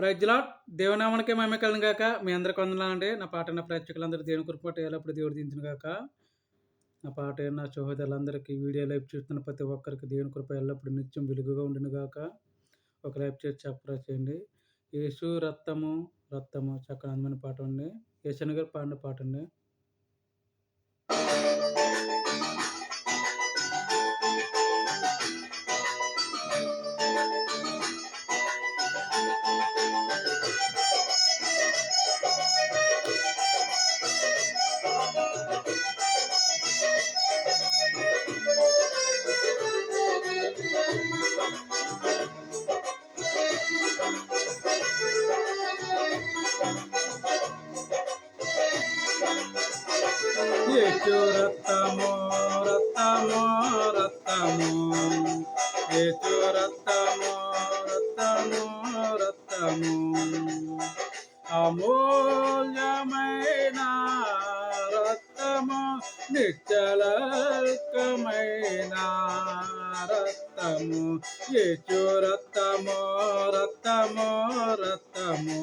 ప్రజల దేవునామానికే మేమే కలను గాక. మీ అందరికి వందనాలండి నా పాట నా ప్రేక్షకులందరూ దేవుని కృపట ఎల్లప్పుడు దేవుడు దించిన గాక. నా పాట నా సహోదరులందరికీ వీడియో లైవ్ చూస్తున్న ప్రతి ఒక్కరికి దేవుని కృప ఎల్లప్పుడు నిత్యం వెలుగుగా ఉండిన గాక. ఒక లైవ్ చేసి చెప్పరా చేయండి. యేసు రక్తము రక్తము చక్కని అందమైన పాట ఉంది. యేసన్ గారు పాడిన పాట అండి యేసు రక్తము రక్తము రక్తము యేసు రక్తము రక్తము రక్తము అమూల్యమైన రక్తము నిశ్చలకమైన రక్తము. యేసు రక్తము రక్తము రక్తము.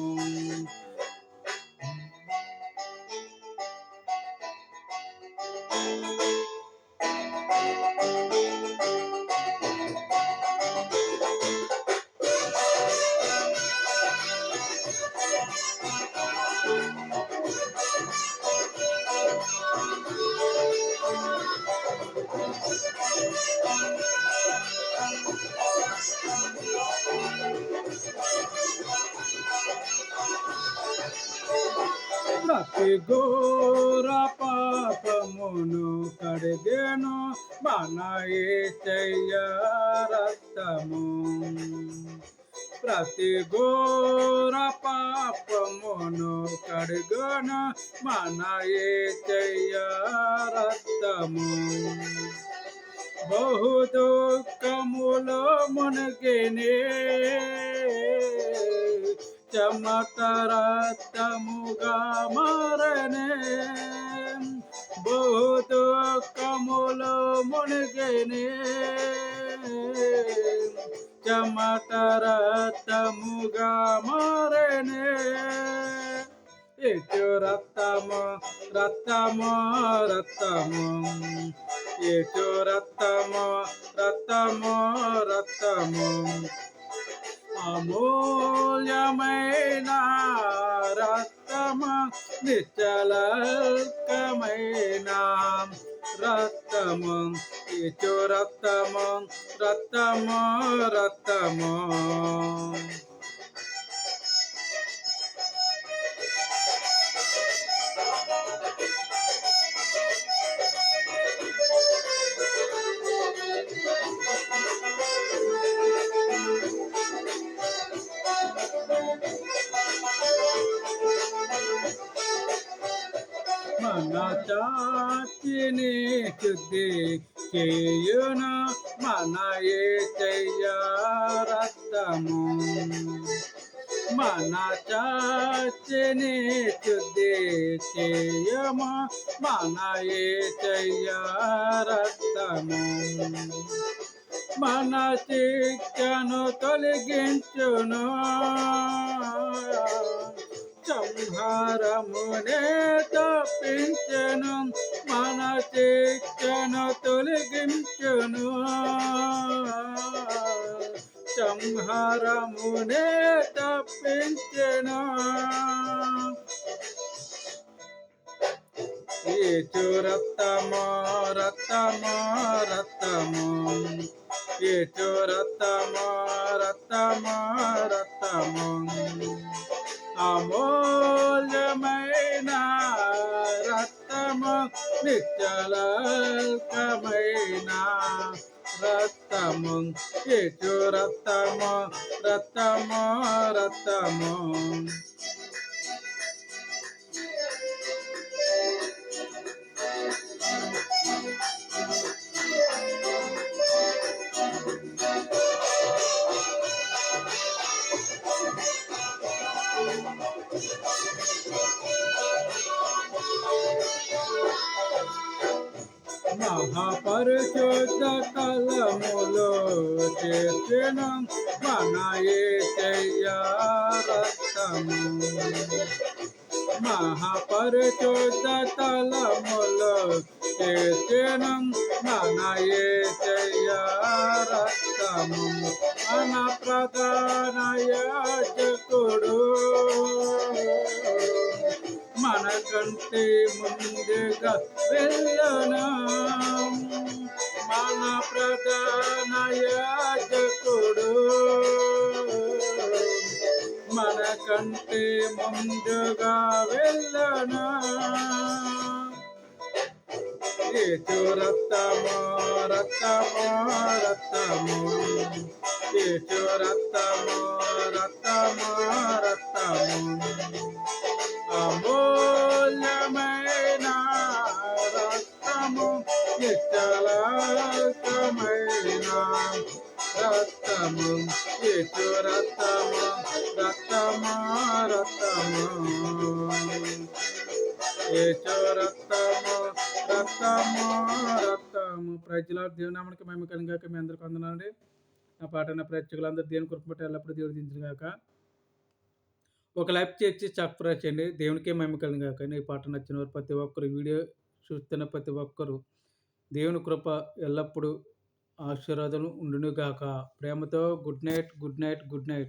ప్రతి ఘోర పాపమును కడిగేను మన ఏచయ్య రక్తము ప్రతి ఘోర పాపమును కడుగన మన ఏచయ్య రక్తము బహు దుఃఖములో మునిగినే చమతరత్తముగా మరణే బహు దుఃఖములో మునిగినే చమతరత్తముగా మరణే ఇటు రక్తము రక్తము రక్తము ఇటు రక్తము రక్తము రక్తము అమూల్యమైన రక్తము నిశ్చలకమైన రక్తము. ఇటు రక్తము రక్తము రక్తము మన చాచిని శుద్ధి చేయును మన ఏ మన చాచిని శుద్ధి చేయము మన ఏ మన చిక్కను తొలగించును. సంహారమునే తప్పించను మన శిక్షను తొలగించును సంహారమునే తప్పించను ఏచు రక్తము రక్తము రక్తము ఏచు రక్తము రక్తము రక్తము అమూల్యమైన నిశ్చలకమైన రక్తము ఇటు రక్తము రక్తము రక్తము. మహాపరిశుద్ధ కలములో చేసిన మన మహాపరిశుద్ధ తలములో చేసిన మన ఏసయ్య మన ప్రధాన యాజకుడు కంటే ముందుగా వెళ్ళనా మన ప్రధాన యాజకుడు. మన కంటే ముందుగా వెళ్ళనా? ఏచు రక్తము రక్తము రక్తము? ఏచు రక్తము రక్తము నిశ్చలమైన రక్తము ఏచు రక్తము రక్తము రక్తము. ఏచు రక్తము రక్తము రక్తము. ప్రజల దేవునామనికి మేము కలిగాక మీ అందరికి వందనండి నా పాటన ప్రేక్షకులందరూ దేవుని కృపటి ఎల్లప్పుడూ దేవుడు దించుగాక ఒక లైక్ చేసి సబ్స్క్రైబ్ చేయండి. దేవునికే మేము కలిగాక. ఈ పాట నచ్చిన వారు ప్రతి ఒక్కరు వీడియో చూస్తున్న ప్రతి ఒక్కరు దేవుని కృప ఎల్లప్పుడూ ఆశీర్వాదాలు ఉండునుగాక. ప్రేమతో good night good night good night.